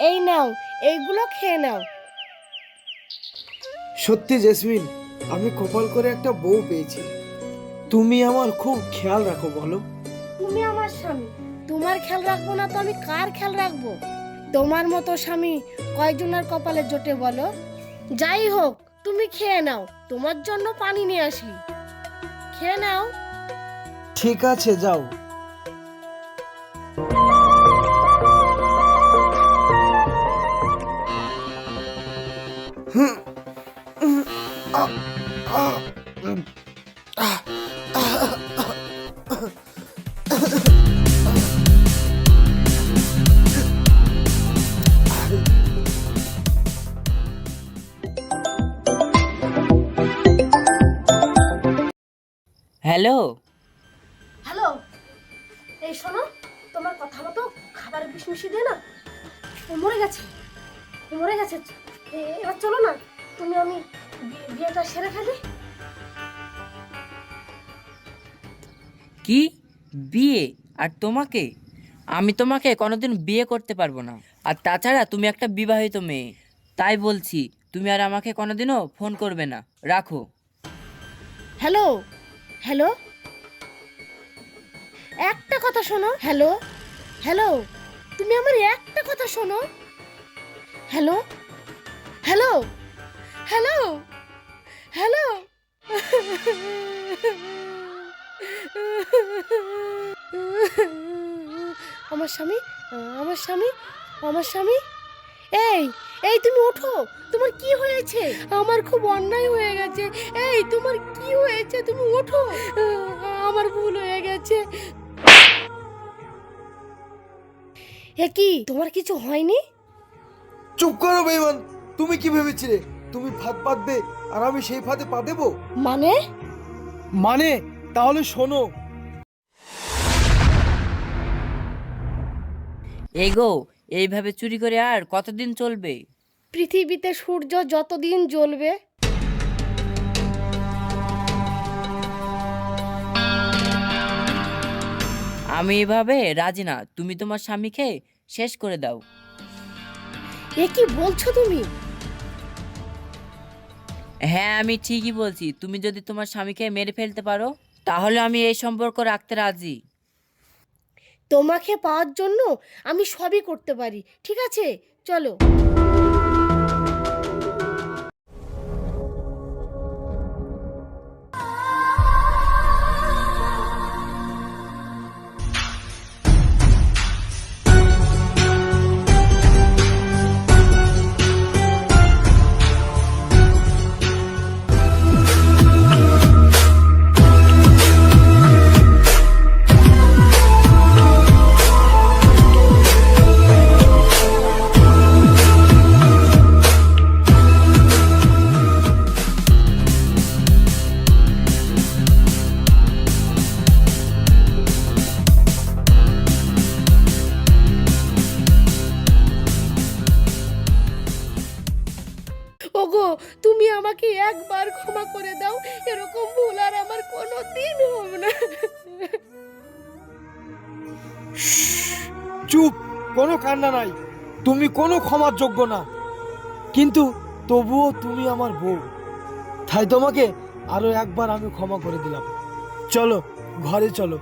এই নাও এইগুলো খেয়ে নাও। সত্যি জেসমিন আমি কপাল করে একটা বউ পেয়েছি। তুমি আমার খুব খেয়াল রাখো বলো। তুমি আমার স্বামী তোমার খেয়াল রাখব না তো আমি কার খেয়াল রাখব? তোমার মতো স্বামী কয়জনের কপালে জোটে বলো? যাই হোক তুমি খেয়ে নাও তোমার জন্য পানি নিয়ে আসি। খেয়ে নাও। ঠিক আছে যাও। হ্যালো। হ্যালো। এই শোনো, তোমার কথা মতো খাবারে বিষ মিশিয়ে দিয়ে না। মরে গেছে। মরে গেছে। এবার চলো না তুমি আমি বিয়েটা সেরে ফেলি। কি? বিয়ে? আর তোমাকে? আমি তোমাকে কোনোদিন বিয়ে করতে পারব না। আর তাছাড়া তুমি একটা বিবাহিত মেয়ে। তাই বলছি তুমি আর আমাকে কোনোদিনও ফোন করবে না। রাখো। হ্যালো? হ্যালো? একটা কথা শোনো। হ্যালো? হ্যালো? তুমি আমার একটা কথা শোনো। হ্যালো? হ্যালো হ্যালো হ্যালো আমার স্বামী? আমার স্বামী? আমার স্বামী? এই এই তুমি ওঠো। তোমার কি হয়েছে? আমার খুব অন্যায় হয়ে গেছে। এই, তোমার কি হয়েছে? তুমি ওঠো। আমার ভুল হয়ে গেছে। এ কি, তোমার কিছু হয়নি? চুপ করো, বেইমান। তুমি কি ভেবেছিলে? তুমি ফাঁদ পাতবে আর আমি সেই ফাঁদে পা দেবো? মানে? মানে? তাহলে শোনো। এগো এইভাবে চুরি করে আর কতদিন চলবে? পৃথিবীতে সূর্য যতদিন জ্বলবে। আমি এভাবে রাজি না। তুমি তোমার স্বামীকে শেষ করে দাও। এ কি বলছো তুমি? হ্যাঁ আমি ঠিকই বলছি। তুমি যদি তোমার স্বামীকে মেরে ফেলতে পারো, তাহলে আমি এই সম্পর্ক রাখতে রাজি। তোমাকে পাওয়ার জন্য আমি সবই করতে পারি, ঠিক আছে? চলো। তুমি আমাকে একবার ক্ষমা করে দাও, এরকম ভুল আর আমার কোনো দিন হবে না। চুপ, কোনো কান্না নাই। তুমি কোনো ক্ষমার যোগ্য না। কিন্তু তবুও তুমি আমার বউ। তাই তোমাকে আরও একবার আমি ক্ষমা করে দিলাম। চলো, ঘরে চলো।